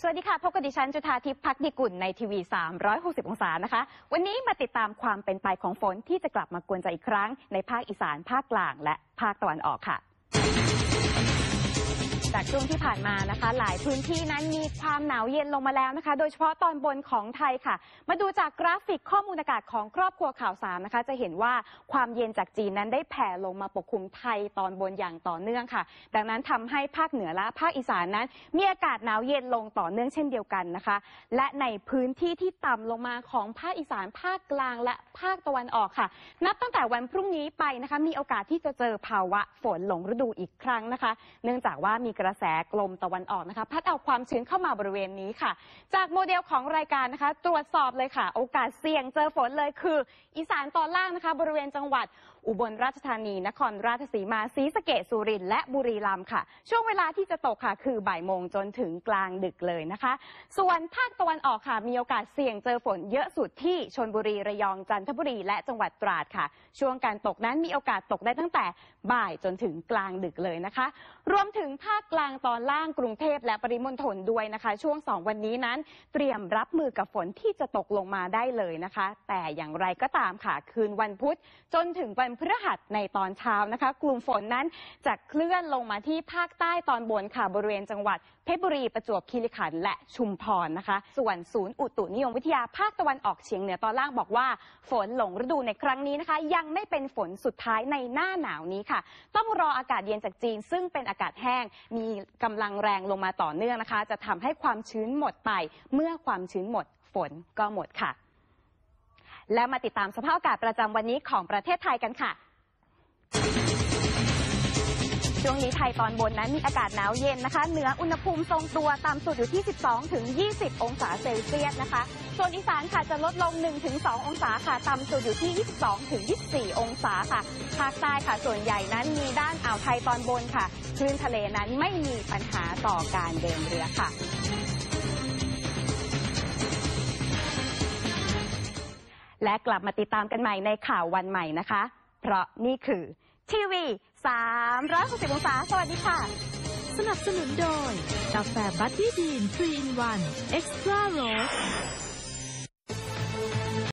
สวัสดีค่ะ พบกับดิฉันจุธาทิพย์พักดีกุลในทีวี 360 องศานะคะ วันนี้มาติดตามความเป็นไปของฝนที่จะกลับมากวนใจอีกครั้ง ในภาคอีสานภาคกลาง และภาคตะวันออกค่ะ จากช่วงที่ผ่านมานะคะ หลายพื้นที่นั้นมีความหนาวเย็นลงมาแล้วนะคะ โดยเฉพาะตอนบนของไทยค่ะ มาดูจากกราฟิกข้อมูลอากาศของครอบครัวข่าวสามนะคะ จะเห็นว่าความเย็นจากจีนนั้นได้แผ่ลงมาปกคลุมไทยตอนบนอย่างต่อเนื่องค่ะ ดังนั้นทำให้ภาคเหนือและภาคอีสานนั้น มีอากาศหนาวเย็นลงต่อเนื่องเช่นเดียวกันนะคะ และในพื้นที่ที่ต่ำลงมาของภาคอีสานภาคกลางและภาคตะวันออกค่ะ นับตั้งแต่วันพรุ่งนี้ไปนะคะ มีโอกาสที่จะเจอภาวะฝนหลงฤดูอีกครั้งนะคะ เนื่องจากว่ามีกระระแสลมตะวันออกนะคะ พัดเอาความชื้นเข้ามาบริเวณนี้ค่ะ จากโมเดลของรายการนะคะ ตรวจสอบเลยค่ะ โอกาสเสี่ยงเจอฝนเลยคือ อีสานตอนล่างนะคะ บริเวณจังหวัด อุบลราชธานี นครราชสีมาศรีสะเกษสุรินทร์และบุรีรัมย์ค่ะ ช่วงเวลาที่จะตกค่ะ คือบ่ายโมงจนถึงกลางดึกเลยนะคะ ส่วนภาคตะวันออกค่ะมีโอกาสเสี่ยงเจอฝนเยอะสุดที่ชนบุรีระยองจันทบุรีและจังหวัดตราดค่ะ ช่วงการตกนั้นมีโอกาสตกได้ตั้งแต่บ่ายจนถึงกลางดึกเลยนะคะ รวมถึงภาคกลางตอนล่างกรุงเทพและปริมณฑลด้วยนะคะ ช่วง 2 วันนี้นั้นเตรียมรับมือกับฝนที่จะตกลงมาได้เลยนะคะ แต่อย่างไรก็ตามค่ะ คืนวันพุธจนถึงวันพฤหัสในตอนเช้านะคะ กลุ่มฝนนั้นจะเคลื่อนลงมาที่ภาคใต้ตอนบนค่ะบริเวณจังหวัดเพชรบุรีประจวบคีรีขันธ์และชุมพรนะคะ ส่วนศูนย์อุตุนิยมวิทยาภาคตะวันออกเฉียงเหนือตอนล่างบอกว่า ฝนหลงฤดูในครั้งนี้นะคะ ยังไม่เป็นฝนสุดท้ายในหน้าหนาวนี้ค่ะ ต้องรออากาศเย็นจากจีนซึ่งเป็นอากาศแห้งมีกำลังแรงลงมาต่อเนื่องนะคะ จะทำให้ความชื้นหมดไป เมื่อความชื้นหมดฝนก็หมดค่ะ และมาติดตามสภาพอากาศประจำวันนี้ของประเทศไทยกันค่ะช่วงนี้ไทยตอนบนนั้นมีอากาศหนาวเย็นนะคะ เหนืออุณหภูมิทรงตัวต่ำสุดอยู่ที่ 12 ถึง 20 องศาเซลเซียสนะคะ ส่วนอีสานค่ะจะลดลง 1 ถึง 2 องศาค่ะ ต่ำสุดอยู่ที่ 22 ถึง 24 องศาค่ะ ภาคใต้ค่ะส่วนใหญ่นั้นมีด้านอ่าวไทยตอนบนค่ะ คลื่นทะเลนั้นไม่มีปัญหาต่อการเดินเรือค่ะและกลับมาติดตามกันใหม่ในข่าววันใหม่นะคะ เพราะนี่คือ ทีวี 360 องศา สวัสดีค่ะ สนับสนุนโดย กาแฟบัตตี้ดีน3 in 1 Extra Rose